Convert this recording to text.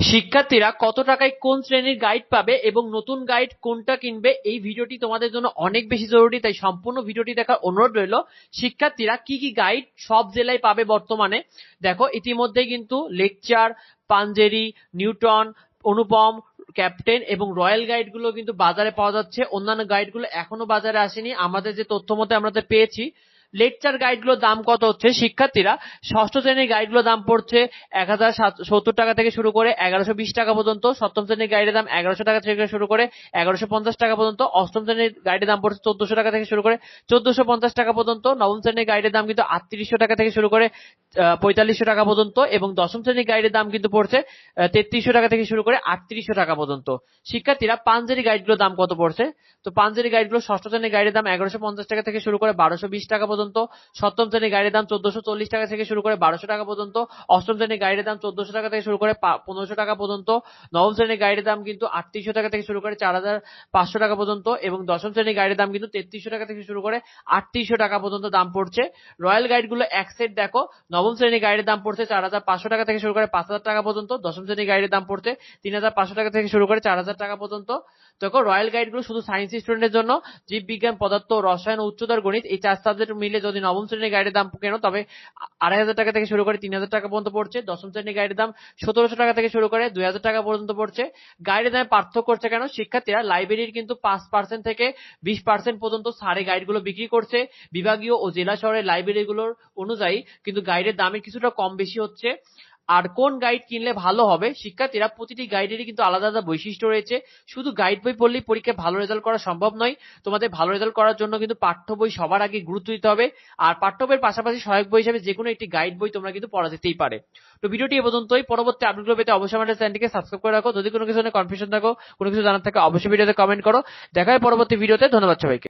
শিক্ষার্থীরা কত টাকায় কোন শ্রেণির গাইড পাবে এবং নতুন গাইড কোনটা কিনবে, এই ভিডিওটি তোমাদের জন্য অনেক বেশি জরুরি, তাই সম্পূর্ণ ভিডিওটি দেখার অনুরোধ রইল। শিক্ষার্থীরা কি কি গাইড সব জেলায় পাবে বর্তমানে? দেখো, ইতিমধ্যেই কিন্তু lecture, Panjeree, Newton, Anupam, captain এবং রয়্যাল গাইডগুলো কিন্তু বাজারে পাওয়া যাচ্ছে। অন্যান্য গাইডগুলো এখনও বাজারে আসেনি। আমাদের যে তথ্য মতে আমরা পেয়েছি লেকচার গাইডগুলোর দাম কত হচ্ছে? শিক্ষার্থীরা, ষষ্ঠ শ্রেণির গাইডগুলোর দাম পড়ছে এক হাজার সত্তর টাকা থেকে শুরু করে এগারোশো বিশ টাকা পর্যন্ত, সপ্তম শ্রেণির গাইডের দাম এগারোশো টাকা থেকে শুরু করে এগারোশো পঞ্চাশ টাকা পর্যন্ত, অষ্টম শ্রেণির গাইডের দাম পড়ছে চোদ্দশো টাকা থেকে শুরু করে চোদ্দশো পঞ্চাশ টাকা পর্যন্ত, নবম শ্রেণির গাইডের দাম কিন্তু আটত্রিশশো টাকা থেকে শুরু করে পঁয়তাল্লিশশো টাকা পর্যন্ত এবং দশম শ্রেণির গাইডের দাম কিন্তু পড়ছে তেত্রিশশো টাকা থেকে শুরু করে আটত্রিশশো টাকা পর্যন্ত। শিক্ষার্থীরা পাঞ্জেরি গাইডগুলোর দাম কত পড়ছে? তো পাঞ্জেরি গাইডগুলো ষষ্ঠ শ্রেণির গাইডের দাম এগারোশো পঞ্চাশ টাকা থেকে শুরু করে বারোশো বিশ টাকা পর্যন্ত সপ্তম শ্রেণির গাইডের দাম চোদ্দশো চল্লিশ টাকা থেকে শুরু করে বারোশো টাকা পর্যন্ত, অষ্টম শ্রেণির গাইডের দাম চোদ্দশো টাকা থেকে শুরু করে পনেরোশো টাকা পর্যন্ত, নবম শ্রেণির গাইডের দাম কিন্তু আটত্রিশশো টাকা থেকে শুরু করে চার হাজার পাঁচশো টাকা পর্যন্ত এবং দশম শ্রেণির গাইডের দাম কিন্তু তেত্রিশশো টাকা থেকে শুরু করে আটত্রিশশো টাকা পর্যন্ত দাম পড়ছে। রয়্যাল গাইডগুলো এক সেট দেখো, নবম শ্রেণির গাইডের দাম পড়ছে চার হাজার পাঁচশো টাকা থেকে শুরু করে পাঁচ হাজার টাকা পর্যন্ত, দশম শ্রেণির গাড়ির দাম পড়ছে তিন হাজার পাঁচশো টাকা থেকে শুরু করে চার হাজার টাকা পর্যন্ত। দেখো, রয়্যাল গাইডগুলো শুধু সায়েন্স স্টুডেন্টের জন্য জীববিজ্ঞান পদার্থ, রসায়ন, উচ্চতর গণিত, এই চার সাবজেক্ট মিলে যদি নবম শ্রেণির গাইডের দাম কেনো, তবে আড়াই হাজার টাকা থেকে শুরু করে তিন হাজার টাকা পর্যন্ত পড়ছে। দশম শ্রেণির গাইডের দাম সতেরোশো টাকা থেকে শুরু করে দুই হাজার টাকা পর্যন্ত পড়ছে। গাইডের দামে পার্থক্য করছে কেন, শিক্ষার্থীরা লাইব্রেরির কিন্তু পাঁচ পার্সেন্ট থেকে বিশ পার্সেন্ট পর্যন্ত সারে গাইডগুলো বিক্রি করছে। বিভাগীয় ও জেলা শহরের লাইব্রেরিগুলোর অনুযায়ী কিন্তু গাইডের দামের কিছুটা কম বেশি হচ্ছে। আর কোন গাইড কিনলে ভালো হবে, শিক্ষার্থীরা প্রতিটি গাইডেরই কিন্তু আলাদা আলাদা বৈশিষ্ট্য রয়েছে। শুধু গাইড বই পড়লেই পরীক্ষায় ভালো রেজাল্ট করা সম্ভব নয়, তোমাদের ভালো রেজাল্ট করার জন্য কিন্তু পাঠ্য বই সবার আগে গুরুত্ব দিতে হবে। আর পাঠ্য বইয়ের পাশাপাশি সহায়ক বই হিসেবে যে কোনো একটি গাইড বই তোমরা কিন্তু পড়া যেতেই পারে। তো ভিডিওটি এ পর্যন্তই। পরবর্তী আপডেটগুলো পেতে অবশ্যই আমাদের চ্যানেলটিকে সাবস্ক্রাইব করে রাখো। যদি কোনো কিছু কনফিউশন থাকো, কোনো কিছু জানার থাকে, অবশ্যই ভিডিওতে কমেন্ট করো। দেখা হয় পরবর্তী ভিডিওতে। ধন্যবাদ সবাইকে।